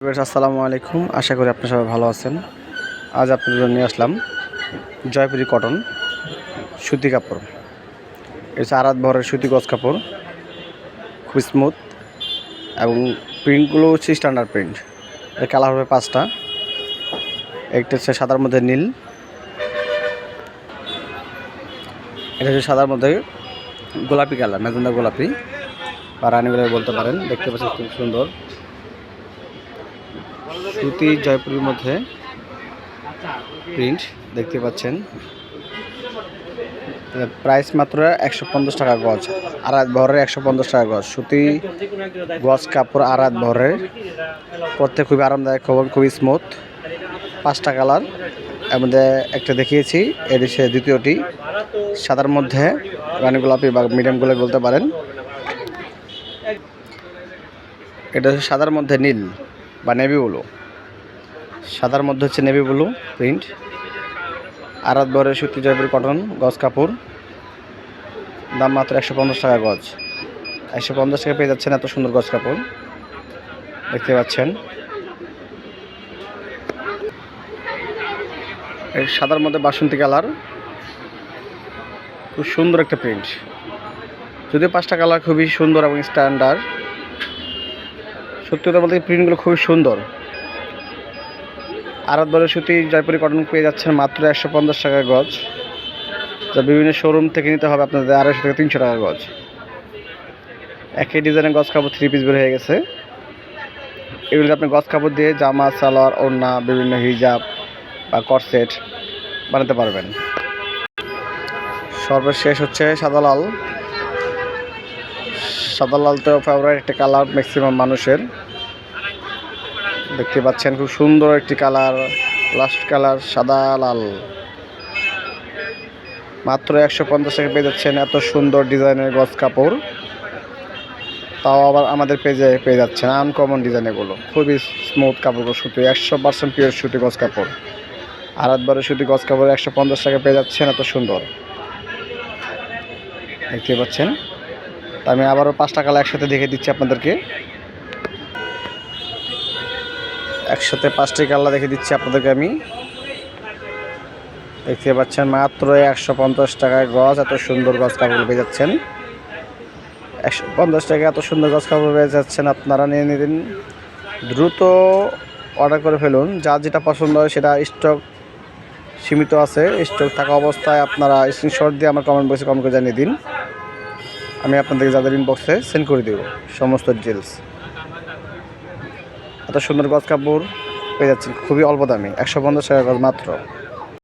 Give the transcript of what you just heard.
আসসালামু আলাইকুম। আশা করি আপনারা সবাই ভালো আছেন। আজ আপনাদের জন্য নিয়ে আসলাম জয়পুরি কটন সুতি কাপড়। এটা আরাত ভরের সুতি গজ কাপড়। খুব স্মুথ এবং প্রিন্টগুলো হচ্ছে স্ট্যান্ডার্ড প্রিন্ট এর কালার হবে পাঁচটা। একটা হচ্ছে সাদার মধ্যে নীল। এটা হচ্ছে সাদার মধ্যে গোলাপি কালার মেজেন্ডা গোলাপি। বা রানী বলতে পারেন। দেখতে পাচ্ছেন খুব সুন্দর। সুতি জয়পুরের মধ্যে প্রিন্ট দেখতে পাচ্ছেন। প্রাইস মাত্র একশো পঞ্চাশ টাকা গজ আড়াত ভরের একশো পঞ্চাশ টাকা গজ। সুতি গজ কাপড় আড়াত ভরের, পরতে খুবই আরামদায়ক, খবর খুবই স্মুথ পাঁচটা কালারের মধ্যে একটা দেখিয়েছি হচ্ছে দ্বিতীয়টি, সাদার মধ্যে রানী গোলাপি বা মিডিয়াম গোলাপি বলতে পারেন। এটা সাদার মধ্যে নীল। বা নেভি ব্লু। সাদার মধ্যে হচ্ছে নেভি ব্লু প্রিন্ট। আরাত বরের সুতি জয়পুর কটন, গজ কাপড়। দাম মাত্র একশো পঞ্চাশ টাকা গজ। একশো পঞ্চাশ টাকা পেয়ে যাচ্ছেন এত সুন্দর গজ কাপড়। দেখতে পাচ্ছেন। সাদার মধ্যে বাসন্তী কালার। খুব সুন্দর একটা প্রিন্ট। যদিও পাঁচটা কালার খুবই সুন্দর এবং স্ট্যান্ডার্ড সত্যি কথা বলতে প্রিন্টগুলো খুবই সুন্দর। আরাত সুতি জয়পুরি কটন পেয়ে যাচ্ছেন মাত্র একশো পঞ্চাশ টাকা গজ। যা বিভিন্ন শোরুম থেকে নিতে হবে আপনাদের আড়াইশো থেকে তিনশো টাকা গজ। একই ডিজাইনের গজ কাপড় থ্রি পিস বের হয়ে গেছে। এগুলো আপনি গজ কাপড় দিয়ে জামা, সালোয়ার, ওড়না, বিভিন্ন হিজাব বা করসেট বানাতে পারবেন। সর্বশেষ হচ্ছে সাদা লাল। সাদা লাল তো ফেভারিট একটা কালার ম্যাক্সিমাম মানুষের। দেখতে পাচ্ছেন খুব সুন্দর একটি কালার লাস্ট কালার সাদা লাল। মাত্র একশো পঞ্চাশ টাকা পেয়ে যাচ্ছেন এত সুন্দর ডিজাইনের গজ কাপড়। তাও আবার আমাদের পেজে পেয়ে যাচ্ছেন আনকমন ডিজাইন এগুলো। খুবই স্মুথ কাপড় সুতি, একশো পার্সেন্ট পিওর সুতি গজ কাপড়। আর একবারে সুতি গজ কাপড় একশো পঞ্চাশ টাকা পেয়ে যাচ্ছেন, এত সুন্দর। দেখতে পাচ্ছেন? আমি আবারও পাঁচটা কালার একসাথে দেখে দিচ্ছি আপনাদেরকে। একসাথে পাঁচটি কালার দেখে দিচ্ছি আপনাদেরকে আমি। দেখতে পাচ্ছেন মাত্র একশো পঞ্চাশ টাকায় গজ, এত সুন্দর গজ কাপড় পেয়ে যাচ্ছেন। একশো পঞ্চাশ টাকা এত সুন্দর গজ কাপড় পেয়ে যাচ্ছেন, আপনারা নিয়ে নিন। দ্রুত অর্ডার করে ফেলুন যা যেটা পছন্দ হয় সেটা স্টক সীমিত আছে স্টক থাকা অবস্থায় আপনারা স্ক্রিনশট দিয়ে আমার কমেন্ট বক্সে কমেন্ট করে জানিয়ে দিন। আমি আপনাদেরকে যাদের ইনবক্সে সেন্ড করে দেব, সমস্ত ডিটেলস এত সুন্দর গজ কাপড় পেয়ে যাচ্ছেন, খুবই অল্প দামে, একশো পঞ্চাশ টাকা গজ মাত্র।